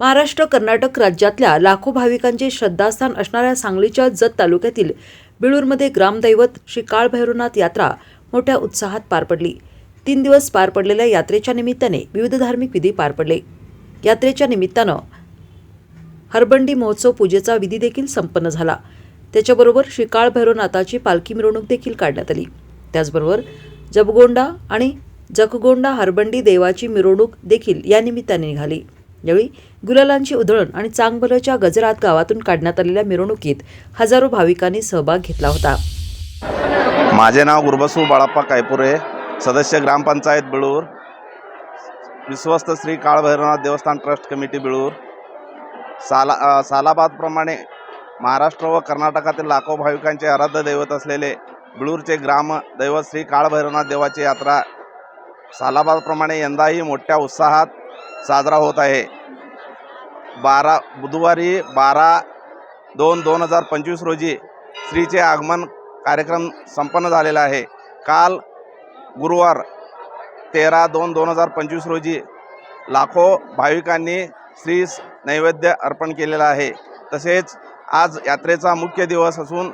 महाराष्ट्र कर्नाटक राज्यातल्या लाखो भाविकांचे श्रद्धास्थान असणाऱ्या सांगलीच्या जत तालुक्यातील बिळूरमध्ये ग्रामदैवत श्री काळभैरवनाथ यात्रा मोठ्या उत्साहात पार पडली. तीन दिवस पार पडलेल्या यात्रेच्या निमित्ताने विविध धार्मिक विधी पार पडले. यात्रेच्या निमित्तानं हरबंडी महोत्सव पूजेचा विधी देखील संपन्न झाला. त्याच्याबरोबर श्री काळभैरवनाथाची पालखी मिरवणूक देखील काढण्यात आली. त्याचबरोबर जबगोंडा आणि जखगोंडा हरबंडी देवाची मिरवणूक देखील या निमित्ताने निघाली. यावेळी गुलालांची उधळण आणि चांगभलच्या गजरात गावातून काढण्यात आलेल्या मिरवणुकीत हजारो भाविकांनी सहभाग घेतला होता. माझे नाव गुरबसू बाळाप्पा कायपुरे सदस्य ग्रामपंचायत बिळूर विश्वस्त श्री काळभैरवनाथ देवस्थान ट्रस्ट कमिटी बिळूर. साला सालाबादप्रमाणे महाराष्ट्र व कर्नाटकातील लाखो भाविकांचे आराध्य दैवत असलेले बिळूरचे ग्राम दैवत श्री काळभैरवनाथ देवाची यात्रा सालाबादप्रमाणे यंदाही मोठ्या उत्साहात साजरा होत आहे. बारा बुधवारी बारा दोन दोन हजार पंचवीस रोजी स्त्रीचे आगमन कार्यक्रम संपन्न झालेला आहे. काल गुरुवार तेरा दोन दोन हजार पंचवीस रोजी लाखो भाविकांनी श्रीस नैवेद्य अर्पण केलेला आहे. तसेच आज यात्रेचा मुख्य दिवस असून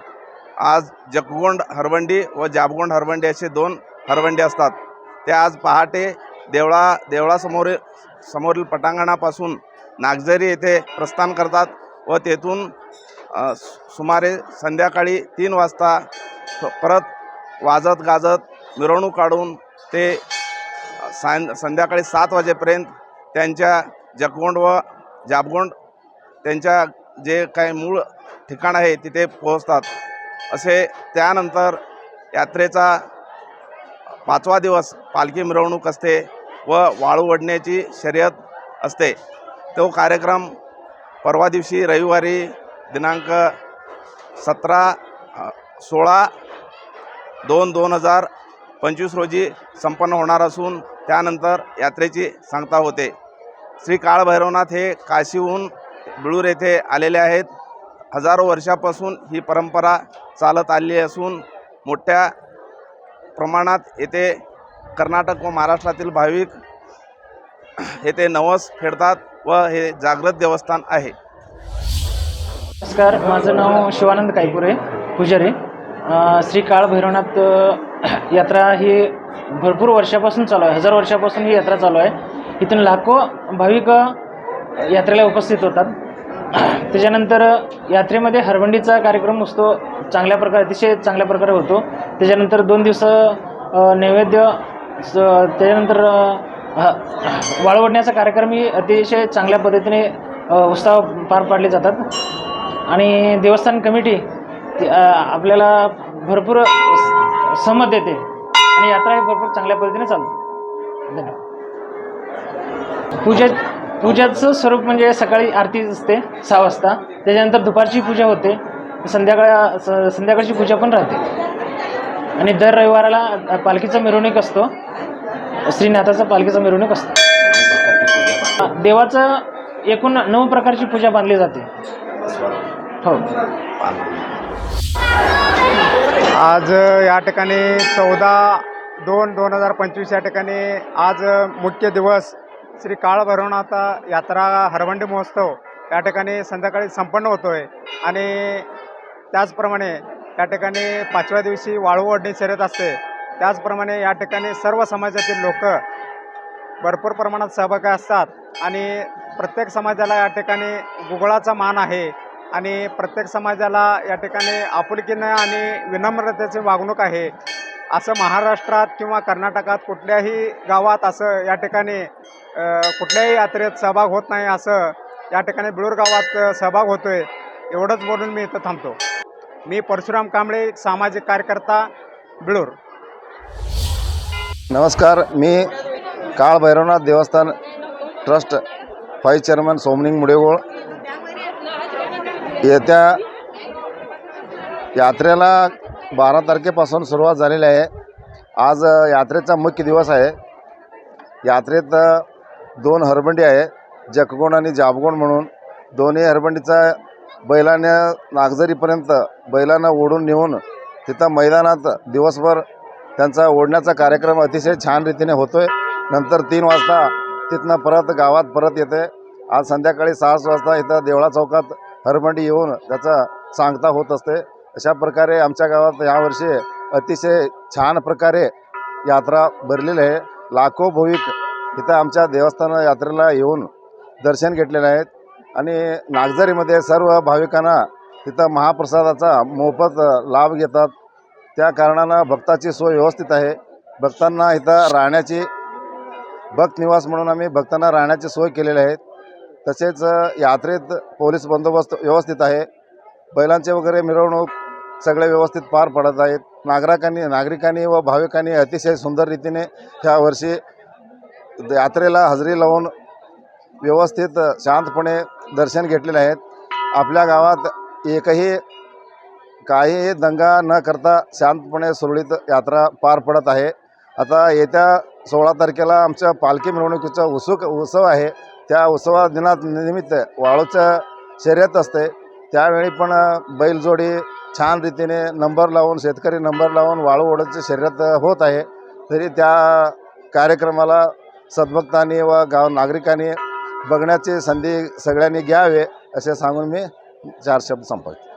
आज जगगोंड हरवंडी व जाबगोंड हरवंडी असे दोन हरवंडी असतात. ते आज पहाटे देवळा देवळासमोर समोरील पटांगणापासून नागझरी येथे प्रस्थान करतात व तेथून सु- सुमारे संध्याकाळी तीन वाजता परत वाजत गाजत मिरवणूक काढून ते अ, सां संध्याकाळी सात वाजेपर्यंत त्यांच्या जगगोंड व जाबगोंड त्यांच्या जे काही मूळ ठिकाण आहे तिथे पोहोचतात. असे त्यानंतर यात्रेचा पाचवा दिवस पालखी मिरवणूक असते. व वाळू ओढण्याची शर्यत असते. तो कार्यक्रम परवा दिवशी रविवारी दिनांक सतरा सोळा दोन दोन हजार पंचवीस रोजी संपन्न होणार असून त्यानंतर यात्रेची सांगता होते. श्री काळभैरवनाथ हे काशीहून बिळूर येथे आलेले आहेत. हजारो वर्षापासून ही परंपरा चालत आली असून मोठ्या प्रमाणात येथे कर्नाटक व महाराष्ट्रातील भाविक येथे नवस फेडतात व हे जागृत देवस्थान आहे. नमस्कार माझं नाव शिवानंद कायपुरे पुजारी. श्री काळ भैरवनाथ यात्रा ही भरपूर वर्षापासून चालू आहे. हजार वर्षापासून ही यात्रा चालू आहे. इथून लाखो भाविक यात्रेला उपस्थित होतात. त्याच्यानंतर यात्रेमध्ये हरवंडीचा कार्यक्रम असतो. चांगल्या प्रकारे अतिशय चांगल्या प्रकारे होतो. त्याच्यानंतर दोन दिवस नैवेद्य स- त्याच्यानंतर ह- वाळवडण्याचा कार्यक्रमही अतिशय चांगल्या पद्धतीने उत्साह पार पाडले जातात. आणि देवस्थान कमिटी आपल्याला भरपूर स- सहमत देते. आणि यात्रा ही भरपूर चांगल्या पद्धतीने चालते. धन्यवाद. पूजा पूजाचं स्वरूप म्हणजे सकाळी आरती असते सहा वाजता. त्याच्यानंतर दुपारची पूजा होते. संध्याकाळ स- संध्याकाळची पूजा पण राहते. आणि दर रविवाराला पालखीचा मिरवणूक असतो. श्रीनाथाचा पालखीचा मिरवणूक असतो. देवाचं एकूण नऊ प्रकारची पूजा बांधली जाते. हो. आज या ठिकाणी चौदा दोन दोन हजार पंचवीस या ठिकाणी आज मुख्य दिवस श्री काळ भैरवनाथ यात्रा हरवंडी महोत्सव या ठिकाणी संध्याकाळी संपन्न होतो आहे आणि त्याचप्रमाणे या ठिकाणी पाचव्या दिवशी वाळू ओढणी शर्यत असते. त्याचप्रमाणे या ठिकाणी सर्व समाजातील लोक भरपूर प्रमाणात सहभागी असतात आणि प्रत्येक समाजाला या ठिकाणी गुगळाचा मान आहे आणि प्रत्येक समाजाला या ठिकाणी आपुलकीनं आणि विनम्रतेची वागणूक आहे. असं महाराष्ट्रात किंवा कर्नाटकात कुठल्याही गावात असं या ठिकाणी कुठल्याही यात्रेत सहभाग होत नाही असं या ठिकाणी बिळूर गावात सहभाग होतो आहे एवढंच बोलून मी इथं थांबतो. मी परशुराम कांबळे एक सामाजिक कार्यकर्ता बिळूर. नमस्कार मी काळ भैरवनाथ देवस्थान trust vice chairman Somning Mudegol. येत्या यात्रेला बारा तारखेपासून सुरुवात झालेली आहे. आज यात्रेचा मुख्य दिवस आहे. यात्रेत दोन हरबंडी आहे जकगोंड आणि जाबगोंड म्हणून. दोन्ही हरबंडीचा बैलानं नागझरीपर्यंत बैलांना ओढून नेऊन तिथं मैदानात दिवसभर त्यांचा ओढण्याचा कार्यक्रम अतिशय छान रीतीने होतो आहे नंतर तीन वाजता तिथनं परत गावात परत येते आज संध्याकाळी सहा वाजता इथं देवळा चौकात हरमंडी येऊन त्याचा सांगता होत असते. अशा प्रकारे आमच्या गावात यावर्षी अतिशय छान प्रकारे यात्रा भरलेली आहे. लाखो भाविक इथं आमच्या देवस्थान यात्रेला येऊन दर्शन घेतलेले आहेत. आणि नागझरीमध्ये सर्व भाविकांना तिथं महाप्रसादाचा मोफत लाभ घेतात. त्या कारणानं भक्ताची सोय व्यवस्थित आहे. भक्तांना इथं राहण्याची भक्त निवास म्हणून आम्ही भक्तांना राहण्याची सोय केलेली आहे. तसेच यात्रेत पोलीस बंदोबस्त व्यवस्थित आहे. बैलांचे वगैरे मिरवणूक सगळे व्यवस्थित पार पडत आहेत. नागरिकांनी नागरिकांनी व भाविकांनी अतिशय सुंदर रीतीने ह्या वर्षी यात्रेला हजेरी लावून व्यवस्थित शांतपणे दर्शन घेतलेले आहेत. आपल्या गावात एकही काही दंगा न करता शांतपणे सुरळीत यात्रा पार पडत आहे. आता येत्या सोळा तारखेला आमच्या पालखी मिरवणुकीचा उत्सुक उत्सव आहे. त्या उत्सवा दिनात निमित्त वाळूचं शर्यत असते. त्यावेळी पण बैलजोडी छान रीतीने नंबर लावून शेतकरी नंबर लावून वाळू ओढायची शर्यत होत आहे. तरी त्या कार्यक्रमाला सद्भक्तांनी व गाव नागरिकांनी बघण्याची संधी सगळ्यांनी घ्यावे असे सांगून मी चार शब्द संपवतो.